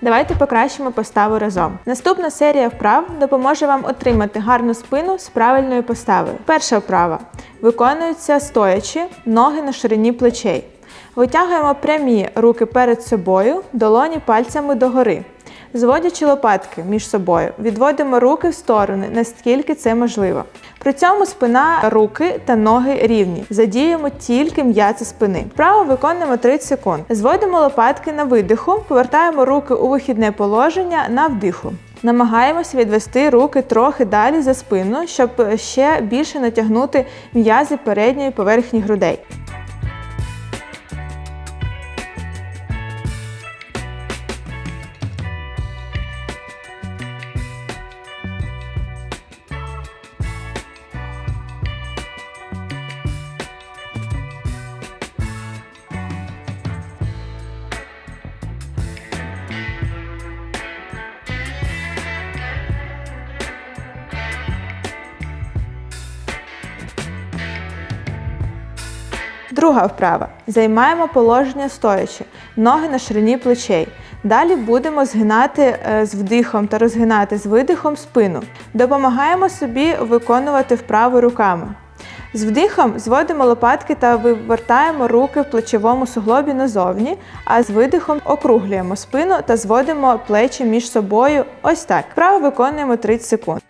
Давайте покращимо поставу разом. Наступна серія вправ допоможе вам отримати гарну спину з правильною поставою. Перша вправа виконується стоячи, ноги на ширині плечей. Витягуємо прямі руки перед собою, долоні пальцями догори. Зводячи лопатки між собою, відводимо руки в сторони, наскільки це можливо. При цьому спина, руки та ноги рівні. Задіємо тільки м'язи спини. Вправо виконуємо 30 секунд. Зводимо лопатки на видиху, повертаємо руки у вихідне положення на вдиху. Намагаємося відвести руки трохи далі за спину, щоб ще більше натягнути м'язи передньої поверхні грудей. Друга вправа. Займаємо положення стоячи, ноги на ширині плечей. Далі будемо згинати е, з вдихом та розгинати з видихом спину. Допомагаємо собі виконувати вправи руками. З вдихом зводимо лопатки та вивертаємо руки в плечовому суглобі назовні, а з видихом округлюємо спину та зводимо плечі між собою. Ось так. Вправо виконуємо 30 секунд.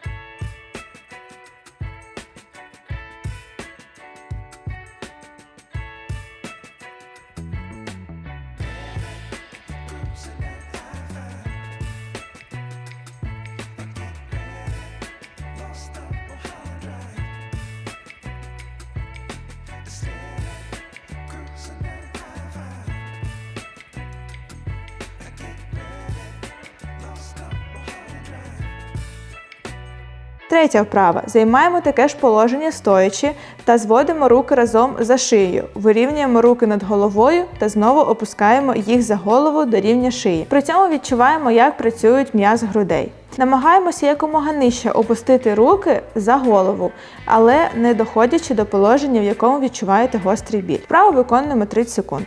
Третя вправа. Займаємо таке ж положення стоячи та зводимо руки разом за шиєю. Вирівнюємо руки над головою та знову опускаємо їх за голову до рівня шиї. При цьому відчуваємо, як працюють м'яз грудей. Намагаємося якомога нижче опустити руки за голову, але не доходячи до положення, в якому відчуваєте гострий біль. Вправо виконуємо 30 секунд.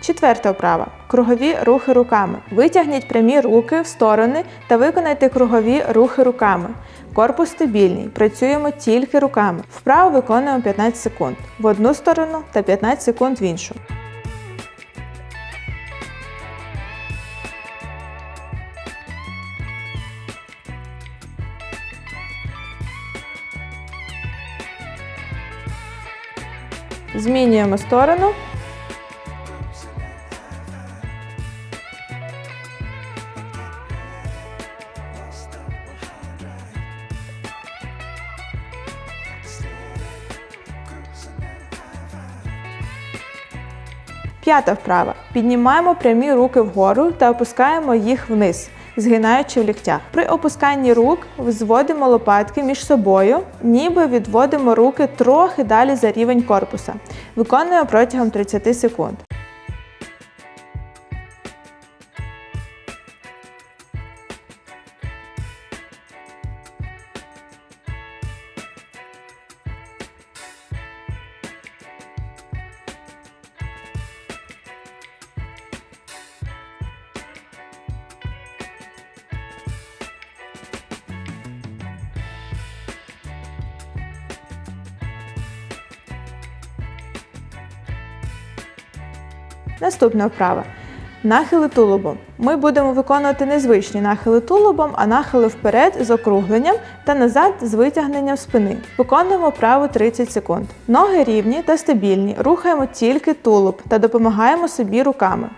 Четверта вправа. Кругові рухи руками. Витягніть прямі руки в сторони та виконайте кругові рухи руками. Корпус стабільний. Працюємо тільки руками. Вправо виконуємо 15 секунд в одну сторону та 15 секунд в іншу. Змінюємо сторону. П'ята вправа. Піднімаємо прямі руки вгору та опускаємо їх вниз, згинаючи в ліктях. При опусканні рук зводимо лопатки між собою, ніби відводимо руки трохи далі за рівень корпуса. Виконуємо протягом 30 секунд. Наступна вправа. Нахили тулубом. Ми будемо виконувати незвичні нахили тулубом, а нахили вперед з округленням та назад з витягненням спини. Виконуємо вправу 30 секунд. Ноги рівні та стабільні. Рухаємо тільки тулуб та допомагаємо собі руками.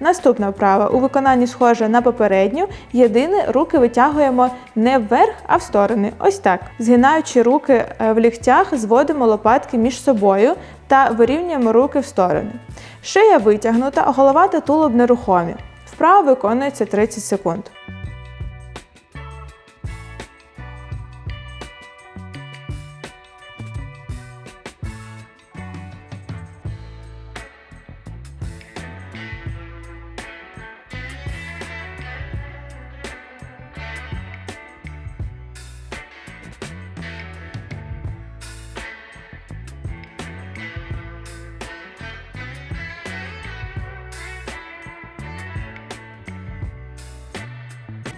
Наступна вправа у виконанні схожа на попередню. Єдине, руки витягуємо не вверх, а в сторони. Ось так. Згинаючи руки е, в ліктях, зводимо лопатки між собою та вирівнюємо руки в сторони. Шия витягнута, голова та тулуб нерухомі. Вправа виконується 30 секунд.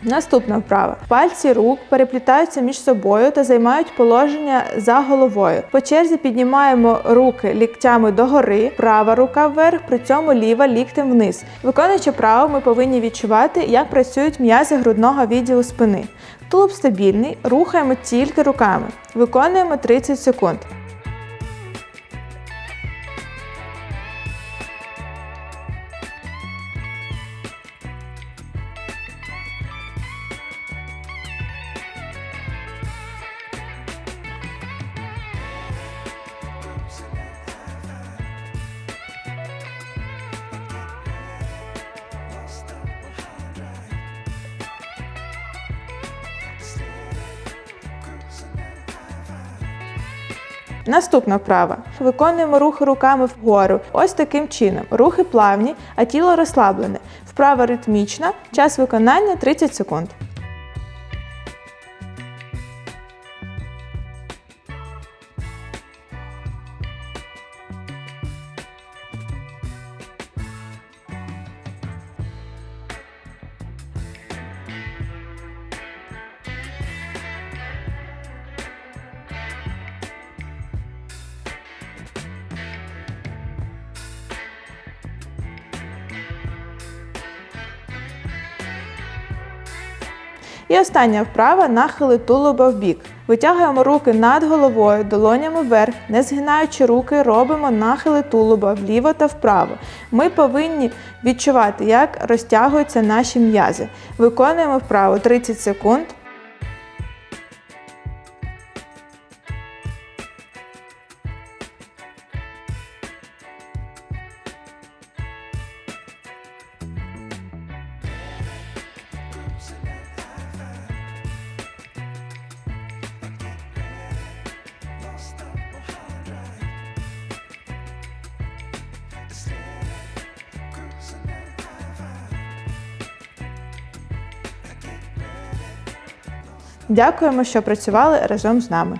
Наступна вправа. Пальці рук переплітаються між собою та займають положення за головою. По черзі піднімаємо руки ліктями догори, права рука вверх, при цьому ліва ліктем вниз. Виконуючи право, ми повинні відчувати, як працюють м'язи грудного відділу спини. Тулуб стабільний, рухаємо тільки руками. Виконуємо 30 секунд. Наступна вправа. Виконуємо рухи руками вгору. Ось таким чином. Рухи плавні, а тіло розслаблене. Вправа ритмічна. Час виконання 30 секунд. І остання вправа нахили тулуба в бік. Витягуємо руки над головою, долонями вверх, не згинаючи руки, робимо нахили тулуба вліво та вправо. Ми повинні відчувати, як розтягуються наші м'язи. Виконуємо вправо 30 секунд. Дякуємо, що працювали разом з нами.